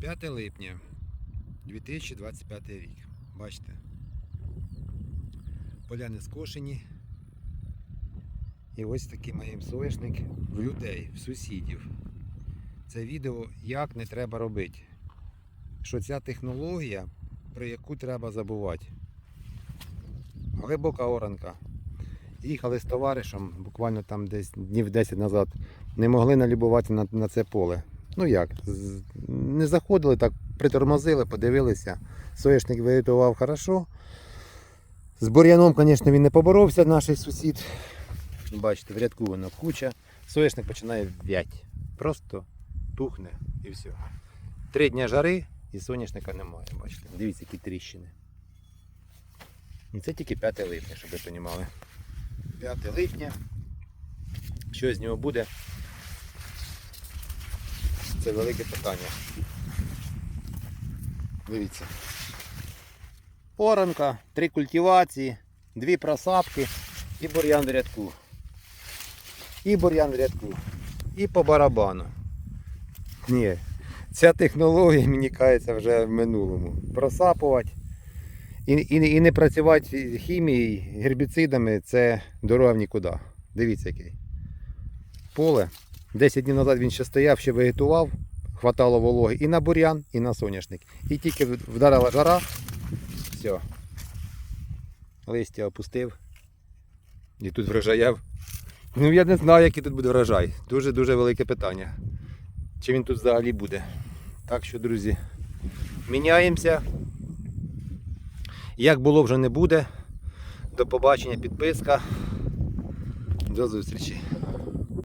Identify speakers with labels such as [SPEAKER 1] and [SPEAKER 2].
[SPEAKER 1] 5 липня 2025 рік. Бачите. Поляни скошені. І ось такий маємо соняшник в людей, в сусідів. Це відео як не треба робити. Що ця технологія, про яку треба забувати. Глибока оранка. Їхали з товаришем, буквально там десь днів 10 назад, не могли налюбувати на, на це поле. Ну як, не заходили, так притормозили, подивилися. Соняшник виготував хорошо. З бур'яном, звісно, він не поборовся, наш сусід. Бачите, в рядку воно куча. Соняшник починає в'ять. Просто тухне і все. Три дня жари і соняшника немає. Бачите, дивіться, які тріщини. І це тільки 5 липня, щоб ви розуміли. 5 липня. Що з нього буде? Це велике питання. Дивіться. Оранка, три культивації, дві просапки і бур'ян в рядку. І бур'ян рядку. І по барабану. Ні, ця технологія, мені кається, вже в минулому. Просапувати і, і, і не працювати хімією, гербіцидами це дорога в нікуди. Дивіться який. Поле. 10 днів назад він ще стояв, ще вегетував, хватало вологи і на бур'ян, і на соняшник. І тільки вдарила жара, все. Листя опустив. І тут врожаяв. Ну я не знаю, який тут буде врожай. Дуже-дуже велике питання. Чи він тут взагалі буде. Так що, друзі, міняємося. Як було вже не буде. До побачення, підписка. До зустрічі.